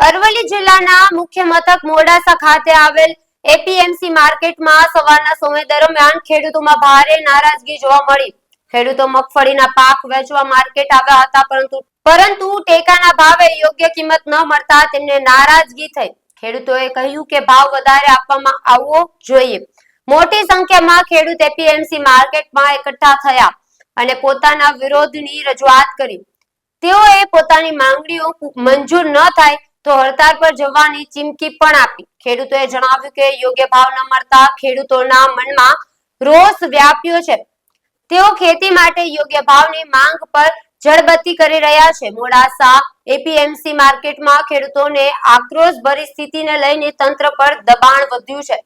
અરવલ્લી જિલ્લાના મુખ્ય મથક મોડાસા ખાતે આવેલ એપીએમસી માર્કેટમાં સવારના સમય દરમિયાન ખેડૂતોમાં ભારે નારાજગી જોવા મળી. ખેડૂતો મગફળીના પાક વેચવા માર્કેટ આવ્યા હતા પરંતુ પરંતુ ટેકાના ભાવે યોગ્ય કિંમત ન મળતા તેમને નારાજગી થઈ. ખેડૂતોએ કહ્યું કે ભાવ વધારે આપવામાં આવવો જોઈએ. મોટી સંખ્યામાં ખેડૂત એપીએમસી માર્કેટમાં એકઠા થયા અને પોતાના વિરોધની રજૂઆત કરી. તેઓએ પોતાની માંગણીઓ મંજૂર ન થાય તો હડતાળ પર જવાની ચીમકી પણ આપી. ખેડૂતોએ જણાવ્યું કે યોગ્ય ભાવ ન મળતા ખેડૂતોના મનમાં રોષ વ્યાપ્યો છે. તેઓ ખેતી માટે યોગ્ય ભાવની માંગ પર જળબત્તી કરી રહ્યા છે. મોડાસા એપીએમસી માર્કેટમાં ખેડૂતોને આક્રોશ ભરી સ્થિતિને લઈને તંત્ર પર દબાણ વધ્યું છે.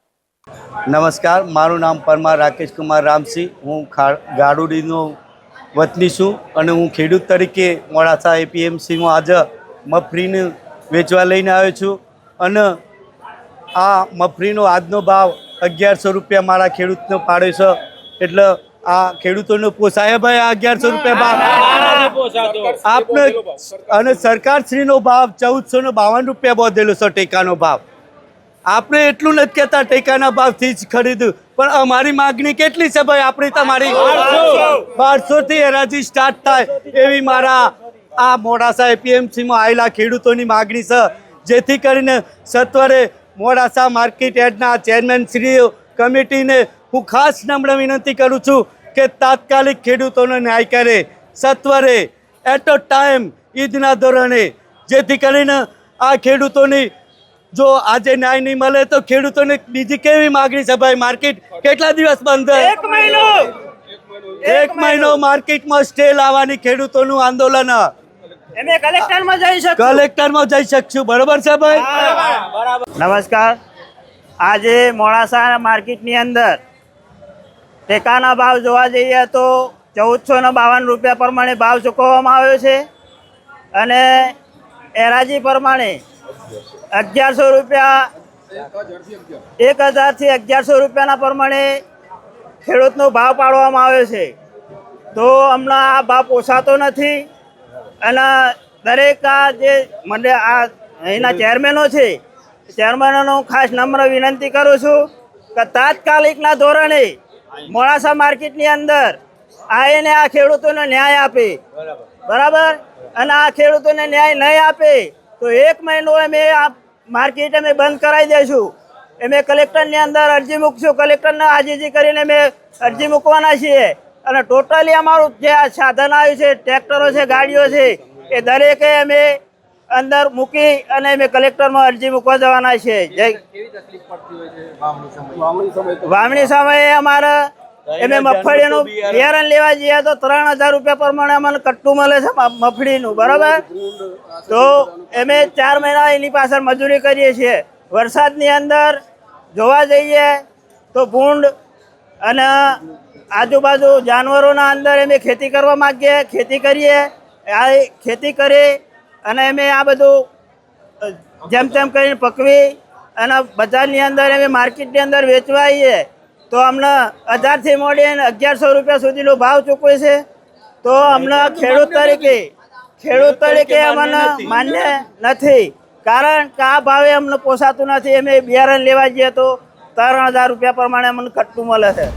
નમસ્કાર, મારું નામ પરમાર રાકેશ કુમાર રામસિંહ હું ગાડુડીનો વતની છું અને હું ખેડૂત તરીકે મોડાસા એપીએમસીમાં આજે મગફળીને વેચવા લઈને આવ્યો છું. અને આ મફરીનો આજનો ભાવ અગિયારસો રૂપિયા મારા ખેડૂતનો પાડે છે. એટલે આ ખેડૂતોને પોસાય ભાઈ આ અગિયારસો રૂપિયા ભાવ. આપને અને સરકારશ્રીનો ભાવ ચૌદસો ને બાવન રૂપિયા બોધેલો છે ટેકાનો ભાવ. આપણે એટલું નથી કહેતા ટેકાના ભાવથી જ ખરીદ્યું પણ અમારી માગણી કેટલી છે ભાઈ? આપણી તમારી બારસો. થી હરાજી સ્ટાર્ટ થાય એવી મારા આ મોડાસા એપીએમસીમાં આવેલા ખેડૂતોની માગણી છે. જેથી કરીને સત્વરે મોડાસા માર્કેટ યાર્ડના ચેરમેન શ્રી કમિટીને હું ખાસ નમ્ર વિનંતી કરું છું કે તાત્કાલિક ખેડૂતોનો ન્યાય કરે. સત્વરે એટ અ ટાઈમ ઈદના ધોરણે. જેથી કરીને આ ખેડૂતોની જો આજે ન્યાય નહીં મળે તો ખેડૂતોને બીજી કેવી માગણી છે ભાઈ? માર્કેટ કેટલા દિવસ બંધ એક મહિનો. એક મહિનો માર્કેટમાં સ્ટે લાવવાની ખેડૂતોનું આંદોલન. અમે કલેક્ટરમાં જઈ શકશું. કલેક્ટરમાં જઈ શકશું. બરોબર છે ભાઈ? નમસ્કાર. આજે મોડાસા માર્કેટની અંદર ટેકાના ભાવ જોવા જઈએ તો ચૌદસો ને બાવન રૂપિયા પ્રમાણે ભાવ ચૂકવવામાં આવ્યો છે અને એરાજી પ્રમાણે અગિયારસો રૂપિયા એક હજારથી અગિયારસો રૂપિયાના પ્રમાણે ખેડૂતનો ભાવ પાડવામાં આવ્યો છે. તો હમણાં આ ભાવ પોસાતો નથી. અને દરેક આ જે મને આ અહીંના ચેરમેનો છે ચેરમેનોનો ખાસ નમ્ર વિનંતી કરું છું કે તાત્કાલિકના ધોરણે મોડાસા માર્કેટની અંદર આવીને આ ખેડૂતોને ન્યાય આપે. બરાબર. અને આ ખેડૂતોને ન્યાય નહીં આપે તો એક મહિનો અમે આ માર્કેટ અમે બંધ કરાવી દઈશું અમે કલેક્ટરની અંદર અરજી મૂકશું. કલેક્ટરને આજીજી કરીને અમે અરજી મૂકવાના છીએ. અને ટોટલી અમારું જે આ સાધન આવ્યું છે, ટ્રેક્ટરો છે, ગાડીઓ છે, એ દરેકે અમે અંદર મૂકી અને અમે કલેક્ટરમાં અરજી મૂકવા જવાના છે વાવણી સમયે અમારે એમે મગફળીનું બિયારણ લેવા જઈએ તો ત્રણ હજાર રૂપિયા પ્રમાણે અમને કટ્ટું મળે છે મફળીનું બરાબર? તો અમે ચાર મહિના એની પાછળ મજૂરી કરીએ છીએ. વરસાદની અંદર જોવા જઈએ તો ભૂંડ અને આજુબાજુ જાનવરોના અંદર અમે ખેતી કરવા માગીએ ખેતી કરીએ આ ખેતી કરી અને અમે આ બધું જેમ તેમ કરીને પકવી અને બજારની અંદર અમે માર્કેટની અંદર વેચવા આવીએ તો અમને હજારથી મોડીને અગિયારસો રૂપિયા સુધીનો ભાવ ચૂકવે છે. તો અમને ખેડૂત તરીકે ખેડૂત તરીકે અમને માન્ય નથી. કારણ કે આ ભાવે અમને પોસાતું નથી. અમે બિયારણ લેવા જઈએ તો ત્રણ હજાર રૂપિયા પ્રમાણે અમને ખટ્ટું મળે છે.